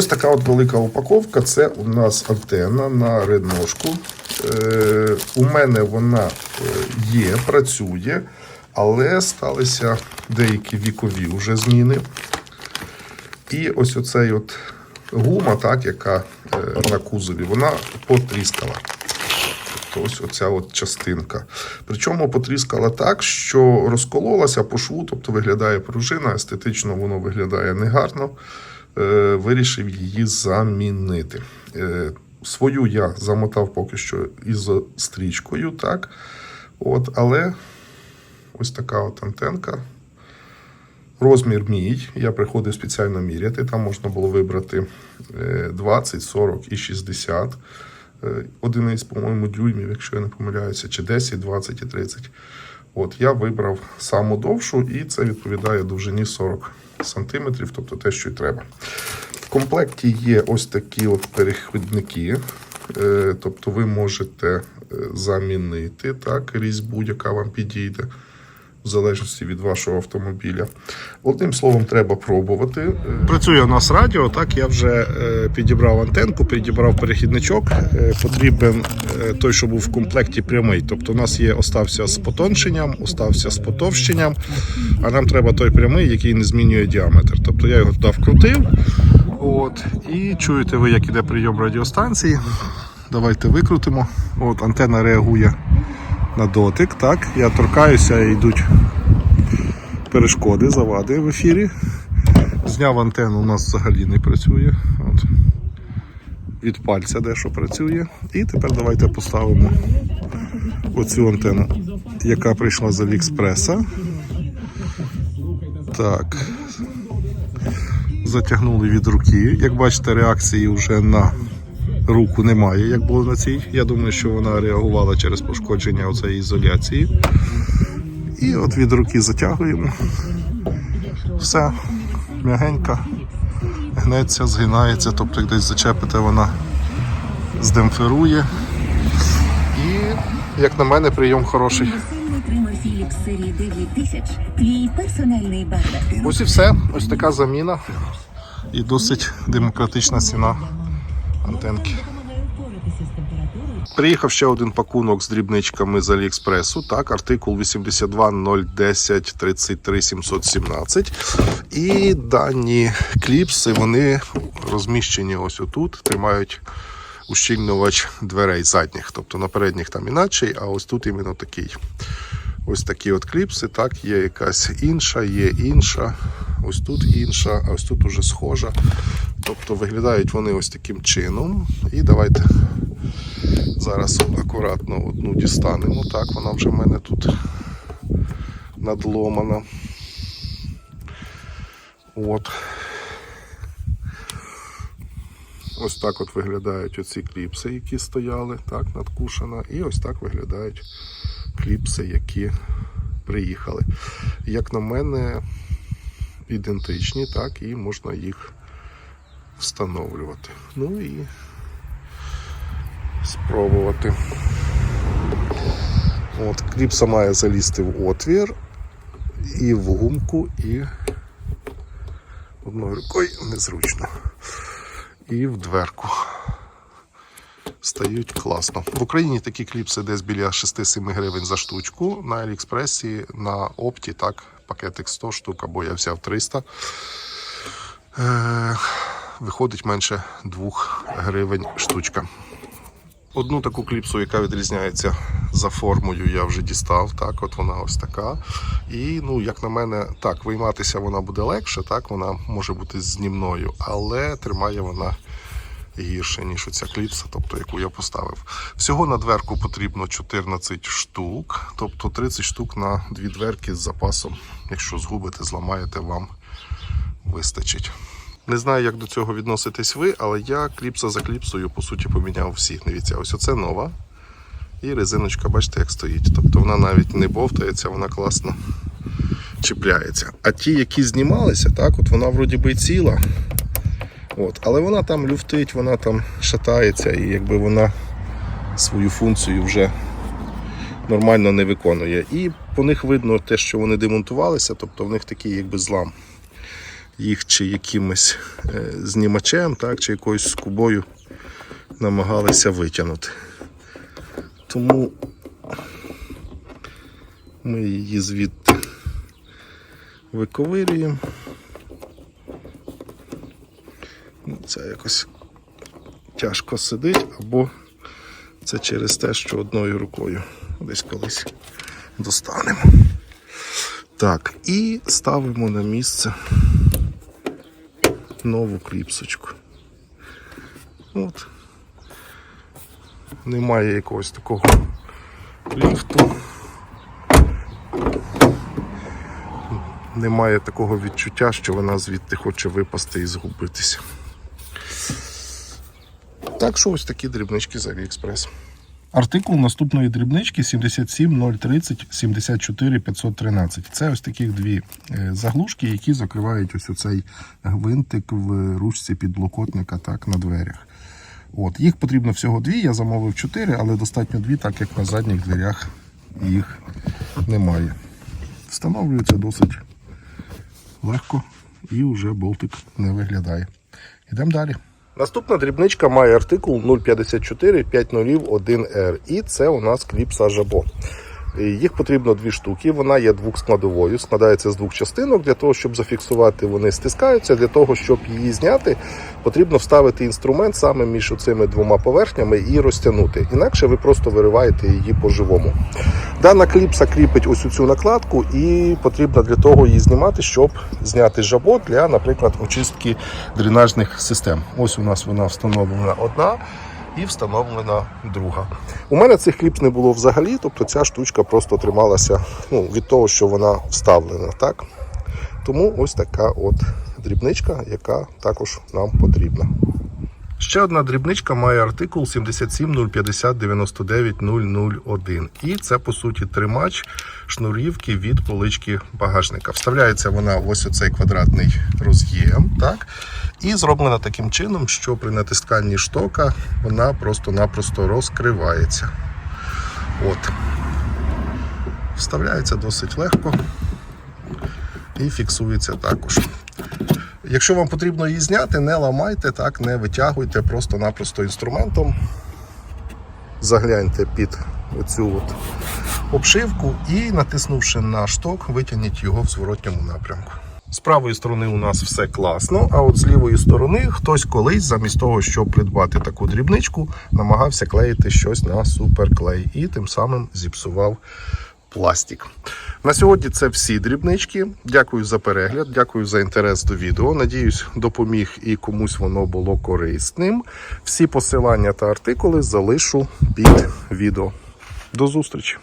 Ось така от велика упаковка. Це у нас антенна на редножку. Е, у мене вона е, є, працює, але сталися деякі вікові вже зміни. І ось оцей от гума, так, яка е, на кузові, вона потріскала. Тобто ось оця от частинка. Причому потріскала так, що розкололася по шву, тобто виглядає пружина, естетично воно виглядає негарно. Е, вирішив її замінити. Е, свою я замотав поки що ізострічкою, так. От, але ось така от антенка. Розмір мій, я приходив спеціально міряти. Там можна було вибрати е, 20, 40 і 60 е, одиниць, по-моєму, дюймів, якщо я не помиляюся, чи 10, 20 і 30. От я вибрав саму довшу, і це відповідає довжині 40 см, тобто те, що й треба. В комплекті є ось такі от перехідники. Е, Тобто ви можете е, замінити так, різьбу, яка вам підійде в залежності від вашого автомобіля. Одним словом, треба пробувати. Працює у нас радіо. Так, я вже е, підібрав антенку, підібрав перехідничок. Е, потрібен е, той, що був в комплекті прямий. Тобто, у нас є остався з потонченням, остався з потовщенням, а нам треба той прямий, який не змінює діаметр. Тобто я його туди вкрутив. От, і чуєте ви, як іде прийом радіостанції. Давайте викрутимо. От антенна реагує на дотик. Так, я торкаюся і йдуть перешкоди, завади в ефірі. Зняв антенну, у нас взагалі не працює. От. Від пальця дещо працює. І тепер давайте поставимо оцю антенну, яка прийшла з Аліекспреса. Так. Затягнули від руки. Як бачите, реакції вже на руку немає, як було на цій. Я думаю, що вона реагувала через пошкодження оцеї ізоляції. І от від руки затягуємо. Все, м'ягенька, гнеться, згинається, тобто десь зачепите, вона здемпферує. І, як на мене, прийом хороший. Сильний тример Philips серії 9000 – твій персональний бардак. Ось і все. Ось така заміна. І досить демократична ціна антенки. Приїхав ще один пакунок з дрібничками з Аліекспресу. Так, артикул 82.010 33 717. І дані кліпси вони розміщені ось отут, тримають ущільнювач дверей задніх. Тобто на передніх там іначе, а ось тут іменно такий. Ось такі от кліпси, так, є якась інша, є інша, ось тут інша, а ось тут уже схожа. Тобто виглядають вони ось таким чином. І давайте зараз акуратно одну дістанемо. Так, вона вже в мене тут надломана. От. Ось так от виглядають оці кліпси, які стояли, так, надкушена. І ось так виглядають кліпси, які приїхали. Як на мене, ідентичні, так, і можна їх встановлювати. Ну і спробувати. От, кліпса має залізти в отвір і в гумку, і одною рукою незручно. І в дверку стають класно. В Україні такі кліпси десь біля 6-7 гривень за штучку. На Аліекспресі, на опті, так, пакетик 100 штук, або я взяв 300. Е, виходить менше 2 гривень штучка. Одну таку кліпсу, яка відрізняється за формою, я вже дістав. Так, от вона ось така. І, ну, як на мене, так, вийматися вона буде легше, так, вона може бути знімною, але тримає вона гірше, ніж оця кліпса, тобто яку я поставив. Всього на дверку потрібно 14 штук, тобто 30 штук на дві дверки з запасом. Якщо згубите, зламаєте, вам вистачить. Не знаю, як до цього відноситесь ви, але я кліпса за кліпсою, по суті, поміняв всі. Дивіться, ось оце нова. І резиночка, бачите, як стоїть. Тобто вона навіть не бовтається, вона класно чіпляється. А ті, які знімалися, так, от вона вроді би ціла. От, але вона там люфтить, вона там шатається, і якби вона свою функцію вже нормально не виконує. І по них видно те, що вони демонтувалися, тобто в них такий якби злам. Їх чи якимось е, знімачем, так, чи якоюсь скубою намагалися витягнути. Тому ми її звідти виковирюємо. Ну, Це якось тяжко сидить, або це через те, що одною рукою десь колись достанемо. Так, і ставимо на місце нову кліпсочку. От. Немає якогось такого ліфту. Немає такого відчуття, що вона звідти хоче випасти і згубитися. Так що ось такі дрібнички з Аліекспрес. Артикул наступної дрібнички 77030 74 513. Це ось таких дві е, заглушки, які закривають ось оцей гвинтик в ручці підлокотника так, на дверях. От, їх потрібно всього дві. Я замовив чотири, але достатньо дві, так як на задніх дверях їх немає. Встановлюється досить легко і вже болтик не виглядає. Йдемо далі. Наступна дрібничка має артикул 054 501R, і це у нас кліпса Жабо. Їх потрібно дві штуки. Вона є двохскладовою, складається з двох частинок. Для того, щоб зафіксувати, вони стискаються. Для того, щоб її зняти, потрібно вставити інструмент саме між цими двома поверхнями і розтягнути. Інакше ви просто вириваєте її по-живому. Дана кліпса кріпить ось цю накладку, і потрібно для того її знімати, щоб зняти жабо для, наприклад, очистки дренажних систем. Ось у нас вона встановлена одна і встановлена друга. У мене цих кліпс не було взагалі, тобто ця штучка просто трималася ну, від того, що вона вставлена. Так? Тому ось така от дрібничка, яка також нам потрібна. Ще одна дрібничка має артикул 7705099001. І це, по суті, тримач шнурівки від полички багажника. Вставляється вона ось оцей квадратний роз'єм. Так? І зроблена таким чином, що при натисканні штока вона просто-напросто розкривається. От. Вставляється досить легко і фіксується також. Якщо вам потрібно її зняти, не ламайте, так, не витягуйте просто-напросто інструментом. Загляньте під оцю от обшивку і, натиснувши на шток, витягніть його в зворотньому напрямку. З правої сторони у нас все класно, а от з лівої сторони хтось колись, замість того, щоб придбати таку дрібничку, намагався клеїти щось на суперклей і тим самим зіпсував пластик. На сьогодні це всі дрібнички. Дякую за перегляд, дякую за інтерес до відео. Надіюсь, допоміг і комусь воно було корисним. Всі посилання та артикули залишу під відео. До зустрічі!